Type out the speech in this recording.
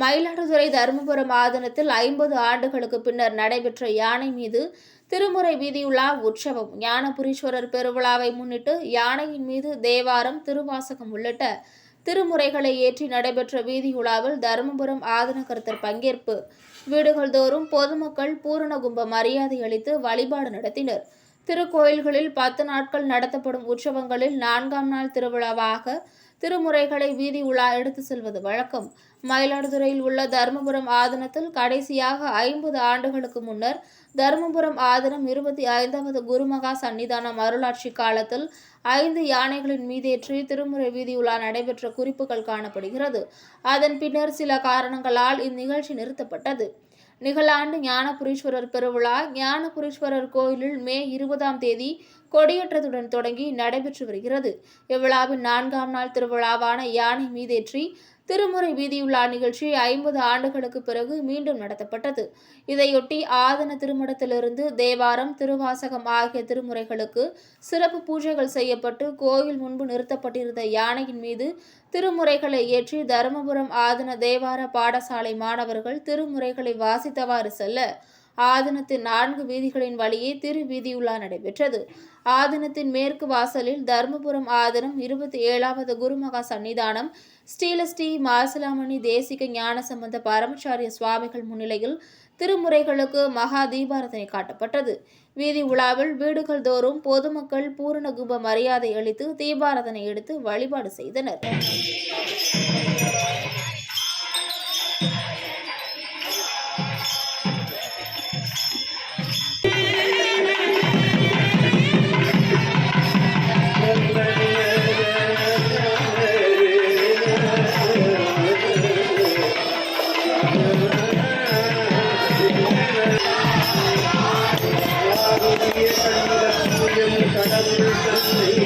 மயிலாடுதுறை தருமபுரம் ஆதனத்தில் ஐம்பது ஆண்டுகளுக்கு பின்னர் நடைபெற்ற யானை மீது திருமுறை வீதியுலா உற்சவம். ஞானபுரீஸ்வரர் பெருவிழாவை முன்னிட்டு யானையின் மீது தேவாரம் திருவாசகம் உள்ளிட்ட திருமுறைகளை ஏற்றி நடைபெற்ற வீதியுலாவில் தருமபுரம் ஆதனகர்த்தர் பங்கேற்பு. வீடுகள் தோறும் பொதுமக்கள் பூரண கும்ப மரியாதை அளித்து வழிபாடு நடத்தினர். திருக்கோயில்களில் பத்து நாட்கள் நடத்தப்படும் உற்சவங்களில் நான்காம் நாள் திருவிழாவாக திருமுறைகளை வீதி உலா எடுத்து செல்வது வழக்கம். மயிலாடுதுறையில் உள்ள தருமபுரம் ஆதனத்தில் கடைசியாக ஐம்பது ஆண்டுகளுக்கு முன்னர் தருமபுரம் ஆதனம் இருபத்தி ஐந்தாவது குருமகா சன்னிதானம் அருளாட்சி காலத்தில் ஐந்து யானைகளின் மீதேற்றி திருமுறை வீதி உலா நடைபெற்ற குறிப்புகள் காணப்படுகிறது. அதன் பின்னர் சில காரணங்களால் இந்நிகழ்ச்சி நிறுத்தப்பட்டது. நிகழாண்டு ஞானபுரீஸ்வரர் பெருவிழா ஞானபுரீஸ்வரர் கோயிலில் மே இருபதாம் தேதி கொடியேற்றத்துடன் தொடங்கி நடைபெற்று வருகிறது. இவ்விழாவின் நான்காம் நாள் திருவிழாவான யானை மீதேற்றி திருமுறை வீதியுலா நிகழ்ச்சி ஐம்பது ஆண்டுகளுக்கு பிறகு மீண்டும் நடத்தப்பட்டது. இதையொட்டி ஆதன திருமணத்திலிருந்து தேவாரம் திருவாசகம் ஆகிய திருமுறைகளுக்கு சிறப்பு பூஜைகள் செய்யப்பட்டு கோயில் முன்பு நிறுத்தப்பட்டிருந்த யானையின் மீது திருமுறைகளை ஏற்றி தருமபுரம் ஆதன தேவார பாடசாலை மாணவர்கள் திருமுறைகளை வாசித்தவாறு செல்ல ஆதனத்தின் நான்கு வீதிகளின் வழியே திருவீதியுலா நடைபெற்றது. ஆதனத்தின் மேற்கு வாசலில் தர்மபுரம் ஆதனம் இருபத்தி ஏழாவது குருமகா சன்னிதானம் ஸ்ரீலஸ்ரீ மாசிலாமணி தேசிக ஞான சம்பந்த பரமச்சாரிய சுவாமிகள் முன்னிலையில் திருமுறைகளுக்கு மகா தீபாரதனை காட்டப்பட்டது. வீதி உலாவில் வீடுகள் தோறும் பொதுமக்கள் பூரண கும்ப மரியாதை அளித்து தீபாரதனை எடுத்து வழிபாடு செய்தனர். Thank you.